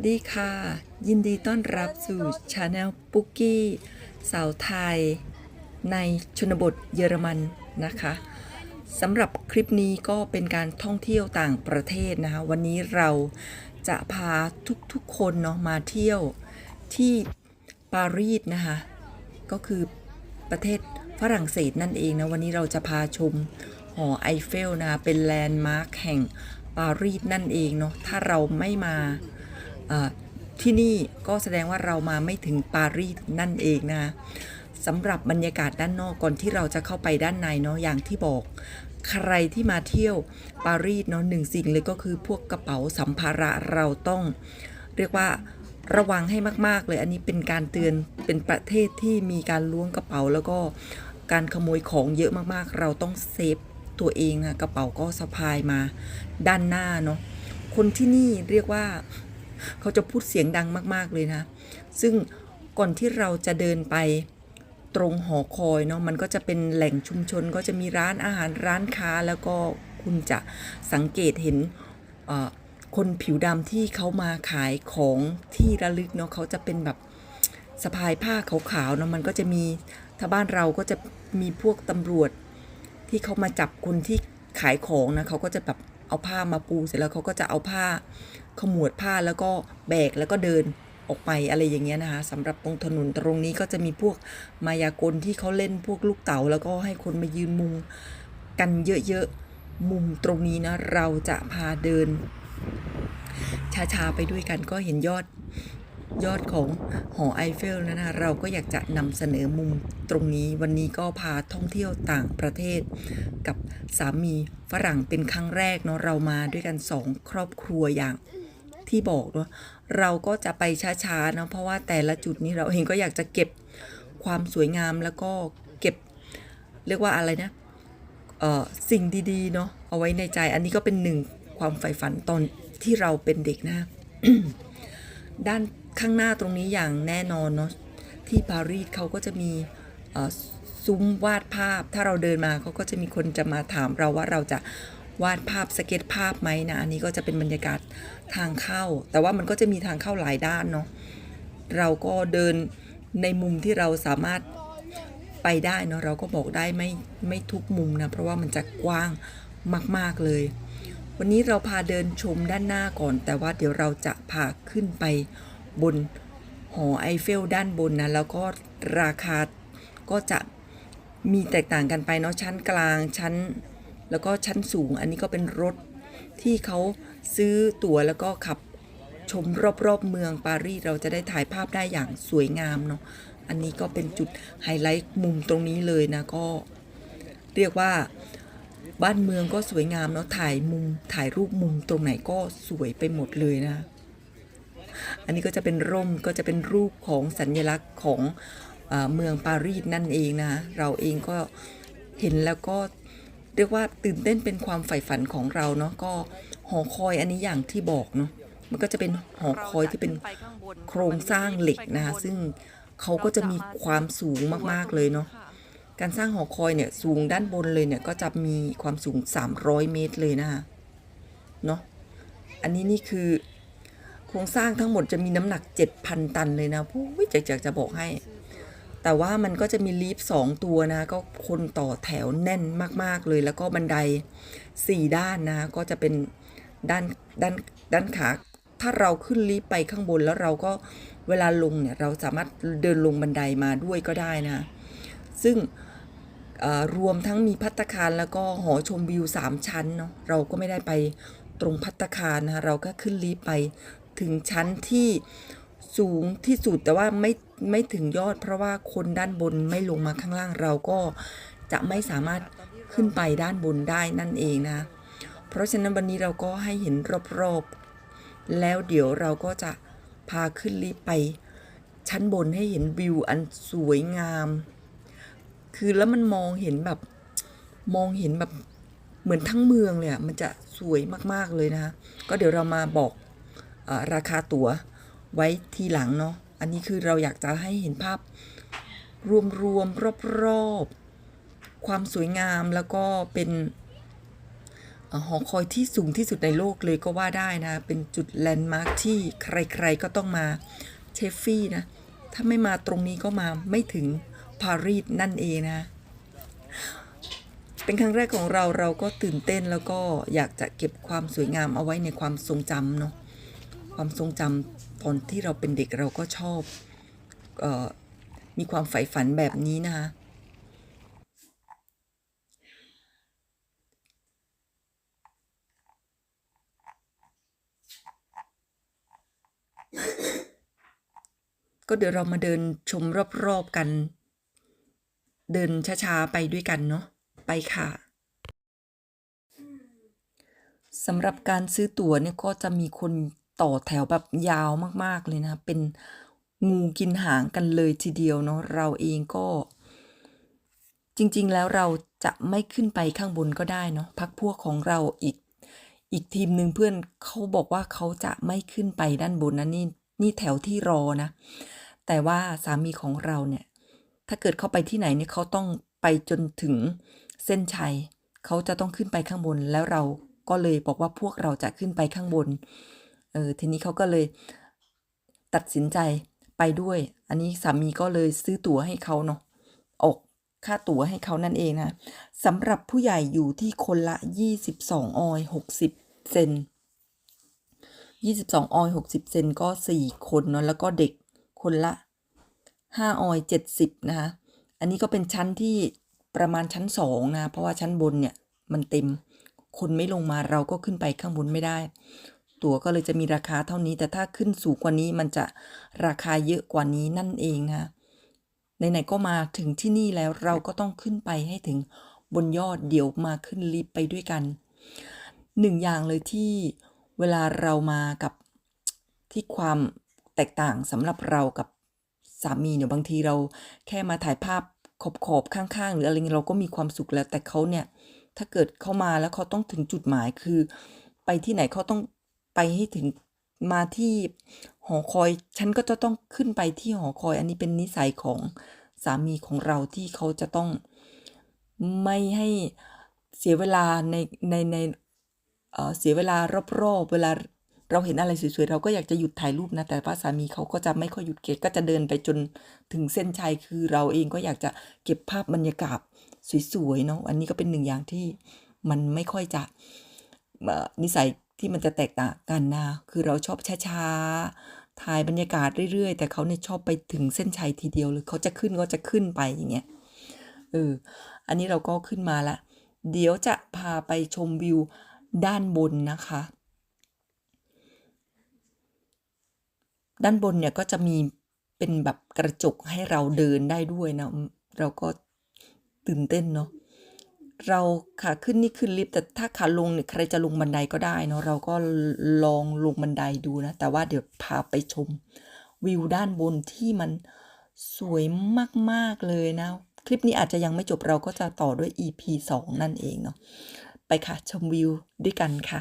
วัสดีค่ะ ยินดีต้อนรับสู่ชาแนลปุกกี้สาวไทย ในชนบทเยอรมันนะคะสำหรับคลิปนี้ก็เป็นการท่องเที่ยวต่างประเทศนะคะ วันนี้เราจะพาทุกๆคนเนาะมาเที่ยวที่ปารีสนะคะ ก็คือประเทศฝรั่งเศสนั่นเองนะ วันนี้เราจะพาชมหอไอเฟลนะะเป็นแลนด์มาร์คแห่งปารีสนั่นเองเนาะถ้าเราไม่มา ที่นี่ก็แสดงว่าเรามาไม่ถึงปารีสนั่นเองนะสำหรับบรรยากาศด้านนอกก่อนที่เราจะเข้าไปด้านในเนาะอย่างที่บอก ใครที่มาเที่ยวปารีสเนาะหนึ่งสิ่งเลยก็คือพวกกระเป๋าสัมภาระเราต้อง เรียกว่าระวังให้มากๆ เลยอันนี้เป็นการเตือนเป็นประเทศที่มีการล้วงกระเป๋าแล้วก็การขโมยของเยอะมากๆ เราต้องเซฟตัวเองนะกระเป๋าก็สะพายมาด้านหน้าเนาะคนที่นี่เรียกว่า เขาจะพูดเสียงดังมาก ๆ เลยนะ ซึ่งก่อนที่เราจะเดินไปตรงหอคอยเนาะมันก็จะเป็นแหล่งชุมชนก็จะมีร้านอาหารร้านค้าแล้วก็คุณจะสังเกตเห็นคนผิวดำที่เขามาขายของที่ระลึกเนาะเขาจะเป็นแบบสะพายผ้าขาวๆเนาะมันก็จะมีถ้าบ้านเราก็จะมีพวกตำรวจที่เขามาจับคนที่ขายของนะเขาก็จะแบบเอาผ้ามาปูเสร็จแล้วเขาก็จะเอาผ้า ขมวดผ้าแล้วก็แบกแล้วก็เดินออกไปอะไรอย่างเงี้ยนะคะสำหรับตรงถนนตรงนี้ก็จะมีพวกมายากลที่เขาเล่นพวกลูกเต๋าแล้วก็ให้คนมายืนมุงกันเยอะๆมุมตรงนี้นะเราจะพาเดินช้าๆไปด้วยกันก็เห็นยอดยอดของหอไอเฟลนะนะเราก็อยากจะนำเสนอมุมตรงนี้วันนี้ก็พาท่องเที่ยวต่างประเทศ กับสามีฝรั่งเป็นครั้งแรกเนาะเรามาด้วยกันสองครอบครัวอย่าง ที่บอกเนาะเราก็จะไปช้าๆเนาะเพราะว่าแต่ละจุดนี้เราเองก็อยากจะเก็บความสวยงามแล้วก็เก็บเรียกว่าอะไรนะเอ่อสิ่งดีๆเนาะเอาไว้ในใจ อันนี้ก็เป็นหนึ่งความใฝ่ฝันตอนที่เราเป็นเด็กนะ ด้านข้างหน้าตรงนี้อย่างแน่นอนเนาะที่ปารีสเขาก็จะมีซุ้มวาดภาพ ถ้าเราเดินมาเขาก็จะมีคนจะมาถามเราว่าเราจะ วาดภาพสเก็ตภาพไหมนะ อันนี้ก็จะเป็นบรรยากาศทางเข้า แต่ว่ามันก็จะมีทางเข้าหลายด้านเนาะ เราก็เดินในมุมที่เราสามารถไปได้เนาะเราก็บอกได้ไม่ไม่ทุกมุมนะ เพราะว่ามันจะกว้างมาก ๆเลย วันนี้เราพาเดินชมด้านหน้าก่อน แต่ว่าเดี๋ยวเราจะพาขึ้นไปบนหอไอเฟลด้านบนนะ แล้วก็ราคาก็จะมีแตกต่างกันไปเนาะชั้นกลางชั้น แล้วก็ชั้นสูงอันนี้ก็เป็นรถที่เขาซื้อตั๋วแล้วก็ขับชมรอบๆเมืองปารีสเราจะได้ถ่ายภาพได้อย่างสวยงามเนาะอันนี้ก็เป็นจุดไฮไลท์มุมตรงนี้เลยนะก็ เรียกว่าบ้านเมืองก็สวยงามเนาะถ่ายมุมถ่ายรูปมุมตรงไหนก็สวยไปหมดเลยนะ อันนี้ก็จะเป็นร่มก็จะเป็นรูปของสัญลักษณ์ของอเมืองปารีสนั่นเองนะ เราเองก็เห็นแล้วก็ เรียกว่าตื่นเต้นเป็นความใฝ่ฝันของเราเนาะก็หอคอยอันนี้อย่างที่บอกเนาะมันก็จะเป็นหอคอยที่เป็นโครงสร้างเหล็กนะคะซึ่งเขาก็จะมีความสูงมากๆเลยเนาะการสร้างหอคอยเนี่ยสูงด้านบนเลยเนี่ยก็จะมีความสูง 300 เมตรเลยนะคะเนาะอันนี้นี่คือโครงสร้างทั้งหมดจะมีน้ำหนัก 7,000 ตันเลยนะผู้วิจักจะบอกให้ แต่ว่ามันก็จะมีลีฟต์สองตัวนะ ก็คนต่อแถวแน่นมาก ๆเลย แล้วก็บันได 4 ด้านนะ ก็จะเป็นด้านด้านด้านขา ถ้าเราขึ้นลีฟต์ไปข้างบนแล้วเราก็เวลาลงเนี่ยเราสามารถเดินลงบันไดมาด้วยก็ได้นะ ซึ่งรวมทั้งมีพัตตาคารแล้วก็หอชมวิว 3 ชั้นเนาะเราก็ไม่ได้ไปตรงพัตตาคารนะคะเราก็ขึ้นลิฟต์ไปถึงชั้นที่ สูงที่สุดแต่ว่าไม่ไม่ถึงยอด เพราะว่าคนด้านบนไม่ลงมาข้างล่างเราก็จะไม่สามารถขึ้นไปด้านบนได้นั่นเองนะ เพราะฉะนั้นวันนี้เราก็ให้เห็นรอบๆ แล้วเดี๋ยวเราก็จะพาขึ้นลิฟต์ไปชั้นบนให้เห็นวิวอันสวยงาม คือแล้วมันมองเห็นแบบมองเห็นแบบเหมือนทั้งเมืองเลยอะมันจะสวยมากๆเลยนะ ก็เดี๋ยวเรามาบอกออราคาตั๋ว ไว้ทีหลังเนาะ อันนี้คือเราอยากจะให้เห็นภาพรวมๆรอบๆความสวยงามแล้วก็เป็นหอคอยที่สูงที่สุดในโลกเลยก็ว่าได้นะ เป็นจุดแลนด์มาร์คที่ใครๆก็ต้องมาเชฟฟี่นะ ถ้าไม่มาตรงนี้ก็มาไม่ถึงปารีสนั่นเองนะ เป็นครั้งแรกของเราเราก็ตื่นเต้นแล้วก็อยากจะเก็บความสวยงามเอาไว้ในความทรงจำเนาะความทรงจำ ตอนที่เราเป็นเด็กเราก็ชอบออมีความใฝ่ฝันแบบนี้นะคะก็เดี๋ยวเรามาเดินชมรอบๆกัน เดินช้าๆไปด้วยกันเนาะไปค่ะสำหรับการซื้อตั๋วเนี่ยก็จะมีคน ต่อแถวแบบยาวมากๆเลยนะ เป็นงูกินหางกันเลยทีเดียวเนาะเราเองก็ จริงๆแล้วเราจะไม่ขึ้นไปข้างบนก็ได้เนาะพักพวกของเราอีก อีกทีมหนึ่งเพื่อนเขาบอกว่าเขาจะไม่ขึ้นไปด้านบนนะนี่นี่แถวที่รอนะ แต่ว่าสามีของเราเนี่ย ถ้าเกิดเขาไปที่ไหนเนี่ยเขาต้องไปจนถึงเส้นชัยเขาจะต้องขึ้นไปข้างบนแล้วเราก็เลยบอกว่าพวกเราจะขึ้นไปข้างบน เออทีนี้เขาก็เลยตัดสินใจไปด้วย อันนี้สามีก็เลยซื้อตั๋วให้เขาเนาะออกค่าตั๋วให้เขานั่นเองนะสำหรับผู้ใหญ่อยู่ที่คนละ 22 ออย 60 เซน 22 ออย 60 เซนก็ 4 คนเนาะแล้วก็เด็กคนละ 5 ออย 70 นะคะ อันนี้ก็เป็นชั้นที่ประมาณชั้น 2 นะ เพราะว่าชั้นบนเนี่ย มันเต็ม คนไม่ลงมาเราก็ขึ้นไปข้างบนไม่ได้ ตั๋วก็เลยจะมีราคาเท่านี้ แต่ถ้าขึ้นสูงกว่านี้มันจะราคาเยอะกว่านี้นั่นเองนะคะไหนๆก็มาถึงที่นี่แล้วเราก็ต้องขึ้นไปให้ถึงบนยอดเดี๋ยวมาขึ้นลิฟต์ไปด้วยกันหนึ่งอย่างเลยที่เวลาเรามากับที่ความแตกต่างสำหรับเรากับสามีเนี่ยบางทีเราแค่มาถ่ายภาพขอบขอบข้างๆ หรืออะไรเงี้ยเราก็มีความสุขแล้วแต่เขาเนี่ย ถ้าเกิดเขามาแล้วเขาต้องถึงจุดหมายคือ ไปที่ไหนเขาต้อง ไปให้ถึงมาที่หอคอย ฉันก็จะต้องขึ้นไปที่หอคอย อันนี้เป็นนิสัยของสามีของเราที่เขาจะต้องไม่ให้เสียเวลาในในในเสียเวลารอบๆเวลาเราเห็นอะไรสวยๆเราก็อยากจะหยุดถ่ายรูปนะ แต่ว่าสามีเขาก็จะไม่ค่อยหยุดเก็บก็จะเดินไปจนถึงเส้นชัยคือเราเองก็อยากจะเก็บภาพบรรยากาศสวยๆเนาะอันนี้ก็เป็นหนึ่งอย่างที่มันไม่ค่อยจะนิสัย ที่มันจะแตกต่างกันนะ คือเราชอบช้าๆ ถ่ายบรรยากาศเรื่อยๆ แต่เขาเนี่ยชอบไปถึงเส้นชัยทีเดียวเลย เขาจะขึ้นก็จะขึ้นไปอย่างเงี้ย เออ อันนี้เราก็ขึ้นมาละ เดี๋ยวจะพาไปชมวิวด้านบนนะคะ ด้านบนเนี่ยก็จะมีเป็นแบบกระจกให้เราเดินได้ด้วยนะ เราก็ตื่นเต้นเนาะ เราขาขึ้นนี่ขึ้นลิฟต์แต่ถ้าขาลงเนี่ยใครจะลงบันไดก็ได้เนาะเราก็ลองลงบันไดดูนะ แต่ว่าเดี๋ยวพาไปชมวิวด้านบนที่มันสวยมาก ๆ เลยนะ คลิปนี้อาจจะยังไม่จบเราก็จะต่อด้วย EP 2 นั่นเองเนาะไปค่ะ ชมวิวด้วยกันค่ะ